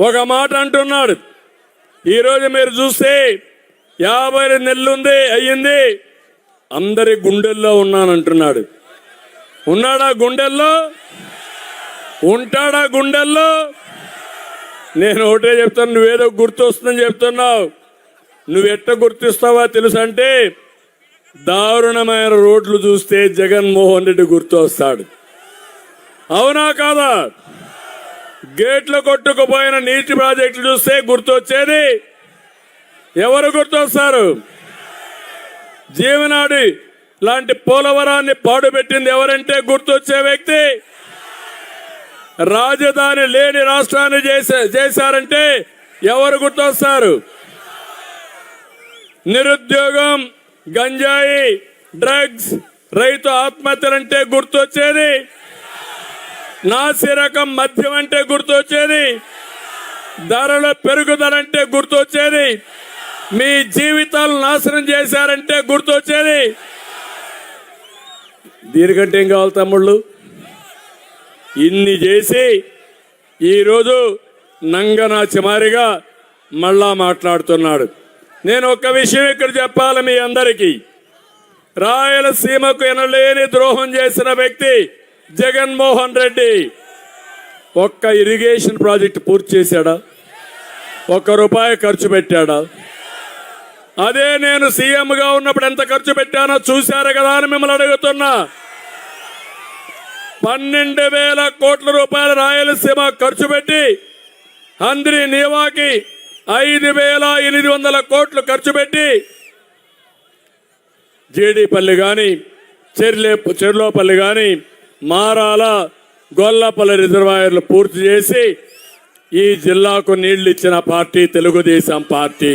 ఒక మాట అంటున్నాడు. ఈరోజు మీరు చూస్తే యాభై రెండు నెలలు ఉంది అయ్యింది. అందరి గుండెల్లో ఉన్నానంటున్నాడు. ఉన్నాడా గుండెల్లో? ఉంటాడా గుండెల్లో? నేను ఒకటే చెప్తాను నువ్వేదో గుర్తొస్తుందని చెప్తున్నావు. నువ్వు ఎట్ట గుర్తిస్తావా తెలుసంటే దారుణమైన రోడ్లు చూస్తే జగన్మోహన్ రెడ్డి గుర్తు వస్తాడు అవునా కాదా? గేట్లు కొట్టుకుపోయిన నీటి ప్రాజెక్టులు చూస్తే గుర్తొచ్చేది. ఎవరు గుర్తొస్తారు? జీవనాడి లాంటి పోలవరాన్ని పాడుపెట్టింది ఎవరంటే గుర్తొచ్చే వ్యక్తి? రాజధాని లేని రాష్ట్రాన్ని చేసే చేశారంటే ఎవరు గుర్తొస్తారు? నిరుద్యోగం గంజాయి డ్రగ్స్ రైతు ఆత్మహత్యలంటే గుర్తొచ్చేది. నాసి రకం మద్యం అంటే గుర్తొచ్చేది. ధరల పెరుగుదలంటే గుర్తొచ్చేది. మీ జీవితాలు నాశనం చేశారంటే గుర్తొచ్చేది. దీనికంటే ఏం కావాలి తమ్ముళ్ళు? ఇన్ని చేసి ఈరోజు నంగనా చిమారిగా మళ్ళా మాట్లాడుతున్నాడు. నేను ఒక్క విషయం ఇక్కడ చెప్పాలి మీ అందరికీ. రాయలసీమకు ఎనలేని ద్రోహం చేసిన వ్యక్తి జగన్మోహన్ రెడ్డి ఒక్క ఇరిగేషన్ ప్రాజెక్ట్ పూర్తి చేశాడా? ఒక్క రూపాయి ఖర్చు పెట్టాడా? అదే నేను సీఎంగా ఉన్నప్పుడు ఎంత ఖర్చు పెట్టానో చూశారు కదా అని మిమ్మల్ని అడుగుతున్నా. పన్నెండు వేల కోట్ల రూపాయల రాయలసీమ ఖర్చు పెట్టి అందరి నీవాకి ఐదు వేల ఎనిమిది వందల కోట్లు ఖర్చు పెట్టి జీడిపల్లి కానీ చెర్లే చెర్లోపల్లి కానీ మారాల గొల్లపల్లి రిజర్వాయర్లు పూర్తి చేసి ఈ జిల్లాకు నీళ్ళు ఇచ్చిన పార్టీ తెలుగుదేశం పార్టీ.